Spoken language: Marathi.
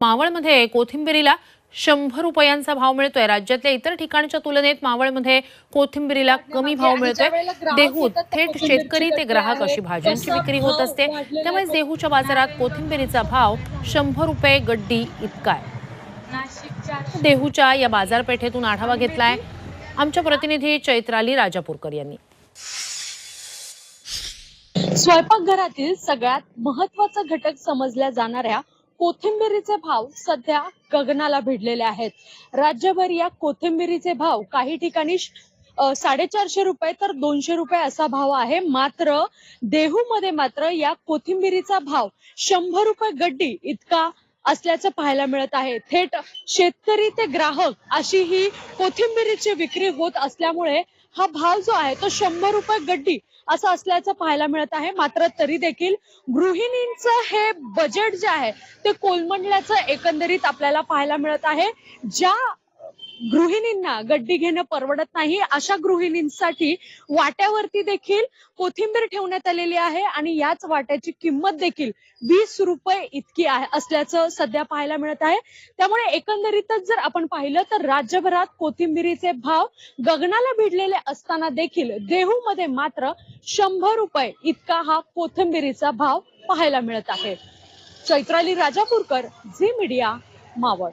मावळमध्ये कोथिंबिरीला शंभर रुपयांचा भाव मिळतोय. राज्यातल्या इतर ठिकाणच्या तुलनेत मावळमध्ये कोथिंबिरीला कमी भाव मिळतोय. देहूत थेट शेतकरी ते ग्राहक अशी भाज्यांची विक्री होत असते. त्यामुळे देहूच्या बाजारात कोथिंबिरीचा भाव शंभर रुपये गड्डी इतका आहे. देहूच्या या बाजारपेठेतून आढावा घेतलाय आमच्या प्रतिनिधी चैत्राली राजापूरकर यांनी. स्वयंपाकघरातील सगळ्यात महत्त्वाचा घटक समजल्या जाणाऱ्या कोथिंबिरीचे भाव सध्या गगनाला भिडलेले आहेत. राज्यभर या कोथिंबिरीचे भाव काही ठिकाणी साडेचारशे रुपये तर दोनशे रुपये असा भाव आहे. मात्र देहूमध्ये मात्र या कोथिंबिरीचा भाव शंभर रुपये गड्डी इतका असल्याचं पाहायला मिळत आहे. थेट शेतकरी ते ग्राहक अशी ही कोथिंबिरीची विक्री होत असल्यामुळे हा भाव जो आहे तो शंभर रुपये गड्डी असं असल्याचं पाहायला मिळत आहे. मात्र तरी देखील गृहिणींचं हे बजेट जे आहे ते कोलमंडल्याचं एकंदरीत आपल्याला पाहायला मिळत आहे. ज्या गृहिणींना गड्डी घेणं परवडत नाही. अशा गृहिणींसाठी वाट्यावरती देखील कोथिंबीर ठेवण्यात आलेली आहे आणि याच वाट्याची किंमत देखील वीस रुपये इतकी आहे असल्याचं सध्या पाहायला मिळत आहे. त्यामुळे एकंदरीतच जर आपण पाहिलं तर राज्यभरात कोथिंबिरीचे भाव गगनाला भिडलेले असताना देखील देहूमध्ये मात्र शंभर रुपये इतका हा कोथिंबिरीचा भाव पाहायला मिळत आहे. Chaitrali Rajapurkar Zee media Maval.